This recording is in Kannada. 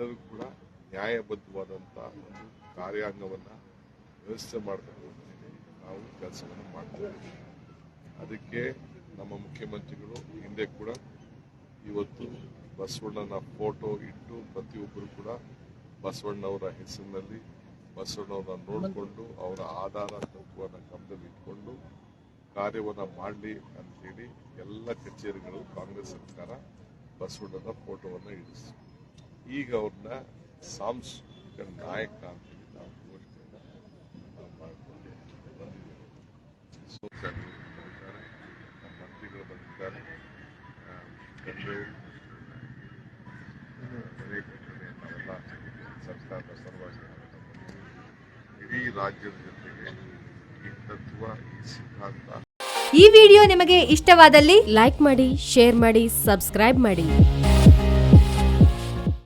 ನ್ಯಾಯಬದ್ಧವಾದಂಥ ಒಂದು ಕಾರ್ಯಾಂಗವನ್ನು ವ್ಯವಸ್ಥೆ ಮಾಡಬೇಕು ನಾವು ಕೆಲಸವನ್ನು ಮಾಡ್ತೇವೆ ಅದಕ್ಕೆ ನಮ್ಮ ಮುಖ್ಯಮಂತ್ರಿಗಳು ಹಿಂದೆ ಕೂಡ ಇವತ್ತು ಬಸವಣ್ಣನ ಫೋಟೋ ಇಟ್ಟು ಪ್ರತಿಯೊಬ್ಬರು ಕೂಡ ಬಸವಣ್ಣವರ ಹೆಸರಿನಲ್ಲಿ ಬಸವಣ್ಣವರನ್ನ ನೋಡಿಕೊಂಡು ಅವರ ಆಧಾರ ತತ್ವವನ್ನು ಗಮನದಲ್ಲಿ ಇಟ್ಕೊಂಡು ಕಾರ್ಯವನ್ನು ಮಾಡಲಿ ಅಂತೇಳಿ ಎಲ್ಲ ಕಚೇರಿಗಳು ಕಾಂಗ್ರೆಸ್ ಸರ್ಕಾರ ಬಸವಣ್ಣನ ಫೋಟೋವನ್ನು ಇಡಿಸಿ ಈಗ ಅವ್ರನ್ನ ಸಾಂಸ್ಕೃತಿಕ ನಾಯಕ ಅಂತೇಳಿ ನಾವು ಮಂತ್ರಿಗಳು ಬಂದಿದ್ದಾರೆ. ಸರ್ಕಾರದ ರಾಜ್ಯದ ಜೊತೆಗೆ ಈ ತತ್ವ, ಈ ಈ ವಿಡಿಯೋ ನಿಮಗೆ ಇಷ್ಟವಾದಲ್ಲಿ ಲೈಕ್ ಮಾಡಿ, ಶೇರ್ ಮಾಡಿ, ಸಬ್ಸ್ಕ್ರೈಬ್ ಮಾಡಿ.